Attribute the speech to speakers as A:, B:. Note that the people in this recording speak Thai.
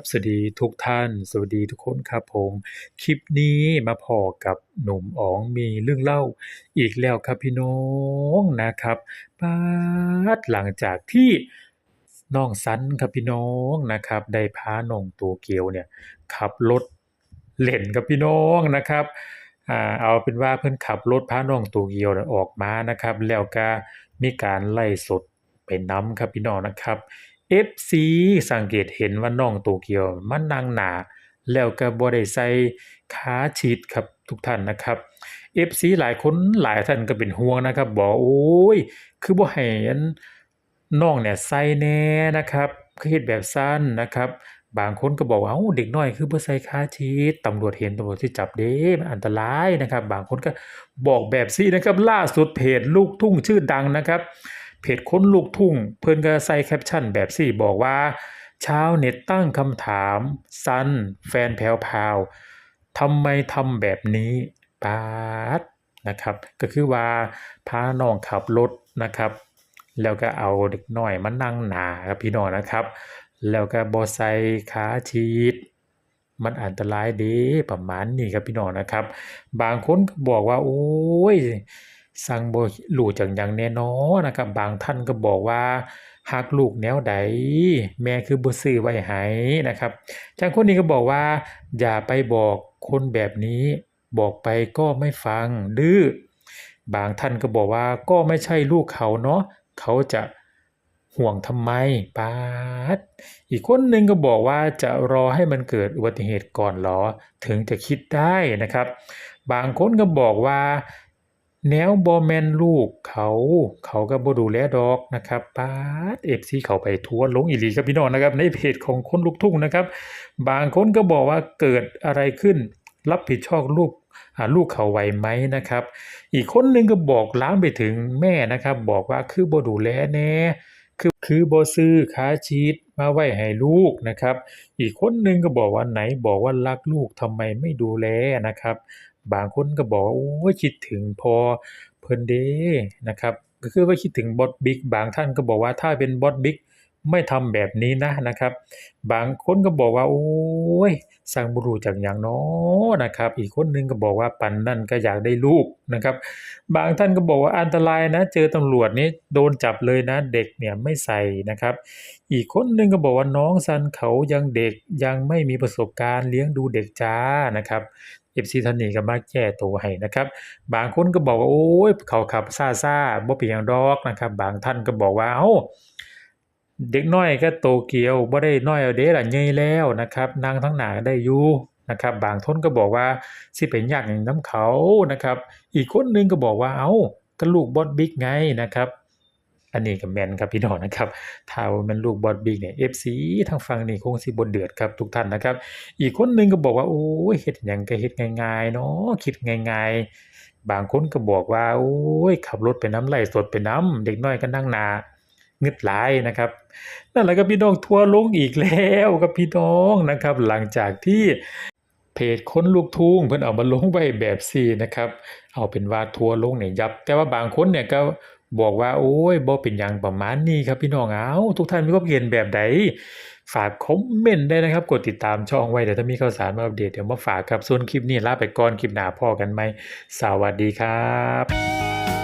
A: บสวัสดีทุกท่าน สวัสดีทุกคนครับผม คลิปนี้มาพอกับหนุ่มอ๋องมีเรื่องเล่าอีกแล้วครับพี่น้องนะครับปาดหลังจากที่น้องซันครับพี่น้องนะครับ ได้พาน้องโตเกียวเนี่ยขับรถเล่นกับพี่น้องนะครับเอาเป็นว่าเพิ่อนขับรถพาน้องโตเกียวออกมานะครับ แล้วก็มีการไล่สดไปน้ำครับพี่น้องนะครับ FC สังเกตเห็นว่าน้องโตเกียวมานั่งหนาแล้วก็บ่ได้ใส่ขาชีทครับทุกท่านนะครับ FC หลายคนหลายท่านก็เป็นห่วงนะครับ บอกโอ้ย คือบ่ให้นน้องเนี่ยใส่แน่นะครับคือเฮ็ดแบบซั้นนะครับ บางคนก็บอกว่าเอ้าเด็กน้อยคือบ่ใส่ขาชีทตำรวจเห็นตำรวจสิจับเด้มันอันตรายนะครับ บางคนก็บอกแบบซี้นะครับ ล่าสุดเพจลูกทุ่งชื่อดังนะครับ เพจค้นลูกทุ่ง เพิ่นก็ใส่แคปชั่นแบบซี่บอกว่าชาวเน็ตตั้งคำถามซันแฟนแพรวพาวทำไมทำแบบนี้ปาดนะครับ ก็คือว่าพาน้องขับรถนะครับ แล้วก็เอาเด็กน้อยมานั่งหนาครับพี่น้องนะครับ แล้วก็บ่ใส่ขาชีทมันอันตรายเด้ประมาณนี้ครับพี่น้องนะครับ บางคนก็บอกว่า โอ้ย สั่งบ่รู้จักหยังแน่นอนะครับ บางท่านก็บอกว่าฮักลูกแนวใดแม่คือบ่ซื้อไว้ให้นะครับจังคนนี้ก็บอกว่า อย่าไปบอกคนแบบนี้บอกไปก็ไม่ฟังดื้อบางท่านก็บอกว่าก็ไม่ใช่ลูกเขาเนาะเขาจะห่วงทำไมปาดอีกคนหนึ่งก็บอกว่าจะรอให้มันเกิดอุบัติเหตุก่อนหรอ ถึงจะคิดได้นะครับ บางคนก็บอกว่า แนวบ่แมนลูกเขา เขาก็บ่ดูแลดอกนะครับปาด FC เขาไปทัวร์ลงอีหลีครับพี่น้องนะครับ ในเพจของคนลูกทุ่งนะครับ บางคนก็บอกว่าเกิดอะไรขึ้น รับผิดชอบลูกลูกเขาไหวไหมนะครับ อีกคนหนึ่งก็บอกล้ามไปถึงแม่นะครับ บอกว่าคือบ่ดูแลแน่คือคือบ่ซื้อขาชีท มาไว้ให้ลูกนะครับ อีกคนหนึ่งก็บอกว่าไหนบอกว่ารักลูกทำไมไม่ดูแลนะครับ บางคนก็บอกว่าโอ้คิดถึงพอเพิ่นเด้นะครับก็คือว่าคิดถึงบอสบิ๊กบางท่านก็บอกว่าถ้าเป็นบอสบิ๊ก ไม่ทำแบบนี้นะนะครับ บางคนก็บอกว่า โอ้ยสั่งบ่รู้จักหยังน้อนะครับ อีกคนนึงก็บอกว่าปานนั้นก็อยากได้ลูกนะครับ บางท่านก็บอกว่าอันตรายนะ เจอตำรวจนี่โดนจับเลยนะ เด็กเนี่ยไม่ใส่นะครับ อีกคนนึงก็บอกว่าน้องซันเขายังเด็กยังไม่มีประสบการณ์เลี้ยงดูเด็กจ้านะครับ FC ท่านนี้ก็มาแก้ตัวให้นะครับ บางคนก็บอกว่าโอ้ยเขาขับซ่าบ่เป็นหยังดอกนะครับ บางท่านก็บอกว่าเอ้า เด็กน้อยก็โตเกียวบ่ได้น้อยเอาเด้ล่ะใหญ่แล้วนะครับนั่งทั้งหนาได้อยู่นะครับบางคนก็บอกว่าสิไปยากหยังน้ำเขานะครับ อีกคนหนึ่งก็บอกว่าเอ้าก็ลูกบอสบิ๊กไงนะครับ อันนี้ก็แมนครับพี่น้องนะครับถ้าว่าม่นลูกบอสบิ๊กเนี่ย FC ทางฝั่งนี้คงสิบ่เดือดครับทุกท่านนะครับ อีกคนหนึ่งก็บอกว่าโอ้ยเฮ็ดหยังก็เฮ็ดง่ายๆเนาะคิดง่ายๆ บางคนก็บอกว่าโอ้ยขับรถไปน้ำไหลสดไปน้ำเด็กน้อยก็นั่งหนา งึดหลายนะครับนั่นแหละครับพี่น้องทัวร์ลงอีกแล้วครับพี่น้องนะครับ หลังจากที่เพจค้นลูกทุ่งเพิ่นเอามาลงไว้แบบซีนะครับ เอาเป็นว่าทัวร์ลงเนี่ยยับ แต่ว่าบางคนเนี่ยก็บอกว่าโอ้ยบ่เป็นหยังประมาณนี้ครับพี่น้องเอาทุกท่านมีความเห็นแบบใดฝากคอมเมนต์ได้นะครับ กดติดตามช่องไว้เดี๋ยวถ้ามีข่าวสารมาอัปเดตเดี๋ยวมาฝากครับส่วนคลิปนี้ลาไปก่อนคลิปหน้าพ้อกันใหมสวัสดีครับ